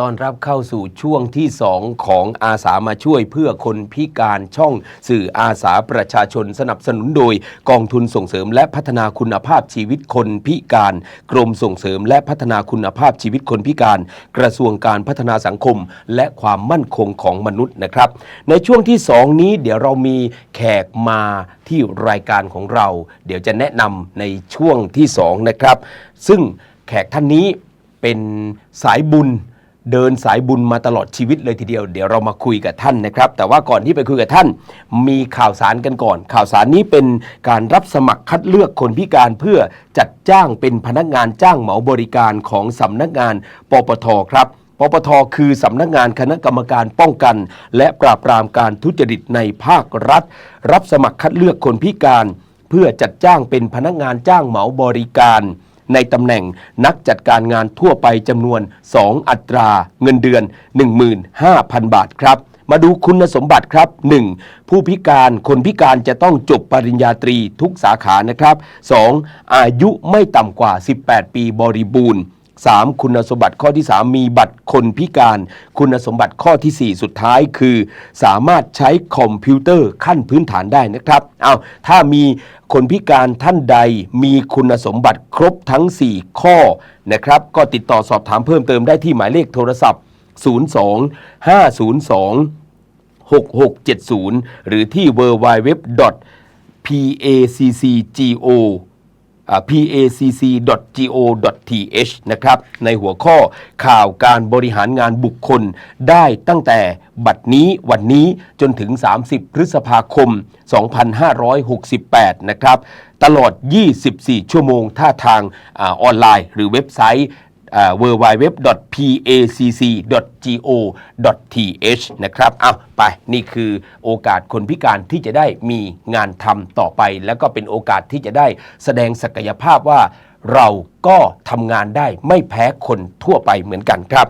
ตอนรับเข้าสู่ช่วงที่ 2 ของอาสามาช่วยเพื่อคนพิการช่องสื่ออาสาประชาชนสนับสนุนโดย กองทุนส่งเสริมและพัฒนาคุณภาพชีวิตคนพิการ กรมส่งเสริมและพัฒนาคุณภาพชีวิตคนพิการ กระทรวงการพัฒนาสังคม และความมั่นคงของมนุษย์นะครับ ในช่วงที่ 2 นี้เดี๋ยวเรามีแขกมาที่รายการของเรา เดี๋ยวจะแนะนำในช่วงที่ 2 นะครับ ซึ่งแขกท่านนี้เป็นสายบุญ เดินสายบุญมาตลอดชีวิตเลยทีเดียว เดี๋ยวเรามาคุยกับท่านนะครับ แต่ว่าก่อนที่ไปคุยกับท่าน มีข่าวสารกันก่อน ข่าวสารนี้เป็นการรับสมัครคัดเลือกคนพิการเพื่อจัดจ้างเป็นพนักงานจ้างเหมาบริการของสำนักงานปปทครับปปทคือสำนักงานคณะกรรมการป้องกัน และปราบปรามการทุจริตในภาครัฐ รับสมัครคัดเลือกคนพิการ เพื่อจัดจ้างเป็นพนักงานจ้างเหมาบริการ ในตำแหน่งนักจัดการงานทั่วไปจำนวน 2 อัตรา เงินเดือน 15,000 บาทครับมาดูคุณสมบัติครับ 1. ผู้พิการคนพิการจะต้องจบปริญญาตรีทุกสาขานะครับ 2. อายุไม่ต่ำกว่า 18 ปีบริบูรณ์ 3. คุณสมบัติข้อที่ 3 มีบัตรคนพิการ คุณสมบัติข้อทีสี่ 4 สุดท้ายคือ สามารถใช้คอมพิวเตอร์ขั้นพื้นฐานได้นะครับเอาถ้ามีคนพิการท่านใดมีคุณสมบัติครบทั้ง 4 ข้อนะครับ ก็ติดต่อสอบถามเพิ่มเติมได้ที่หมายเลขโทรศัพท์ 02 502 6670 หรือที่ www pacco อ่า pacc.go.th นะครับในหัวข้อข่าวการบริหารงานบุคคลได้ตั้งแต่บัดนี้วันนี้จนถึง 30 พฤษภาคม 2568 นะครับ ตลอด 24 ชั่วโมงท่าทางอาออนไลน์ หรือเว็บไซต์ w w w p a c c g o t h นะครับเอาไปนี่คือโอกาสคนพิการที่จะได้มีงานทำต่อไป แล้วก็เป็นโอกาสที่จะได้แสดงศักยภาพว่าเราก็ทำงานได้ไม่แพ้คนทั่วไปเหมือนกันครับ